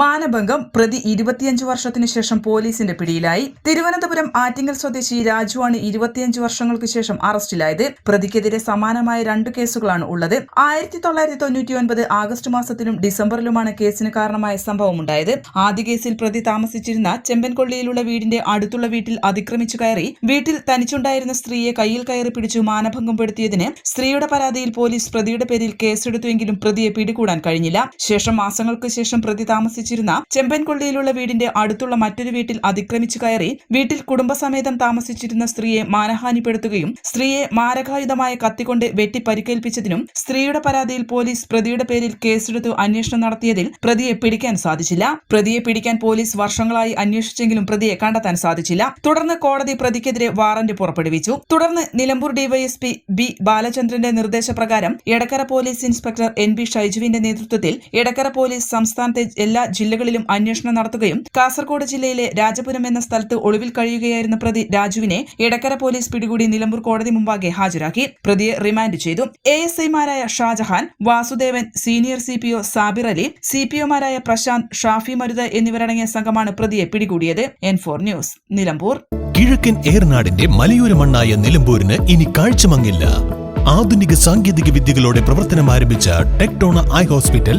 മാനഭംഗം പ്രതി ഇരുപത്തിയഞ്ച് വർഷത്തിനു ശേഷം പോലീസിന്റെ പിടിയിലായി. തിരുവനന്തപുരം ആറ്റിങ്ങൽ സ്വദേശി രാജുവാണ് ഇരുപത്തിയഞ്ച് വർഷങ്ങൾക്ക് ശേഷം അറസ്റ്റിലായത്. പ്രതിക്കെതിരെ സമാനമായ രണ്ട് കേസുകളാണ് ഉള്ളത്. ആയിരത്തി തൊള്ളായിരത്തി തൊണ്ണൂറ്റി ഒൻപത് ആഗസ്റ്റ് മാസത്തിലും ഡിസംബറിലുമാണ് കേസിന് കാരണമായ സംഭവമുണ്ടായത് ആദ്യ കേസിൽ പ്രതി താമസിച്ചിരുന്ന ചെമ്പൻകൊള്ളിയിലുള്ള വീടിന്റെ അടുത്തുള്ള വീട്ടിൽ അതിക്രമിച്ചു കയറി വീട്ടിൽ തനിച്ചുണ്ടായിരുന്ന സ്ത്രീയെ കയ്യിൽ കയറി പിടിച്ചു മാനഭംഗം പെടുത്തിയതിന് സ്ത്രീയുടെ പരാതിയിൽ പോലീസ് പ്രതിയുടെ പേരിൽ കേസെടുത്തുവെങ്കിലും പ്രതിയെ പിടികൂടാൻ കഴിഞ്ഞില്ല. ശേഷം മാസങ്ങൾക്ക് ശേഷം പ്രതി താമസിച്ചിരുന്ന ചെമ്പൻകൊള്ളിയിലുള്ള വീടിന്റെ അടുത്തുള്ള മറ്റൊരു വീട്ടിൽ അതിക്രമിച്ചു കയറി വീട്ടിൽ കുടുംബസമേതം താമസിച്ചിരുന്ന സ്ത്രീയെ മാനഹാനിപ്പെടുത്തുകയും സ്ത്രീയെ മാരകായുധമായ കത്തിക്കൊണ്ട് വെട്ടി പരിക്കേൽപ്പിച്ചതിനും സ്ത്രീയുടെ പരാതിയിൽ പോലീസ് പ്രതിയുടെ പേരിൽ കേസെടുത്തു അന്വേഷണം നടത്തിയതിൽ പ്രതിയെ പിടിക്കാൻ സാധിച്ചില്ല. പ്രതിയെ പിടിക്കാൻ പോലീസ് വർഷങ്ങളായി അന്വേഷിച്ചെങ്കിലും പ്രതിയെ കണ്ടെത്താൻ സാധിച്ചില്ല. തുടർന്ന് കോടതി പ്രതിക്കെതിരെ വാറന്റ് പുറപ്പെടുവിച്ചു. തുടർന്ന് നിലമ്പൂർ ഡിവൈഎസ്പി ബി ബാലചന്ദ്രന്റെ നിർദ്ദേശപ്രകാരം Edakkara police inspector N B ഷൈജുവിന്റെ നേതൃത്വത്തിൽ എടക്കര പോലീസ് സംസ്ഥാനത്തെ എല്ലാ ജില്ലകളിലും അന്വേഷണം നടത്തുകയും കാസർഗോഡ് ജില്ലയിലെ രാജപുരം എന്ന സ്ഥലത്ത് ഒളിവിൽ കഴിയുകയായിരുന്ന പ്രതി രാജുവിനെ എടക്കര പോലീസ് പിടികൂടി നിലമ്പൂർ കോടതി മുമ്പാകെ ഹാജരാക്കി. പ്രതിയെ റിമാൻഡ് ചെയ്തു. എ എസ് ഐമാരായ Shajahan Vasudevan senior C P O Sabir Ali C P ഒമാരായ Prashanth Shafi Maruth എന്നിവരടങ്ങിയ സംഘമാണ് പ്രതിയെ പിടികൂടിയത്. N four news Nilambur. കിഴക്കൻ ഏർനാടിന്റെ മലയോര മണ്ണായ നിലമ്പൂരിന് ഇനി കാഴ്ചമങ്ങില്ല. ആധുനിക സാങ്കേതിക വിദ്യകളോടെ പ്രവർത്തനം ആരംഭിച്ച ടെക്ടോണ ഐ ഹോസ്പിറ്റൽ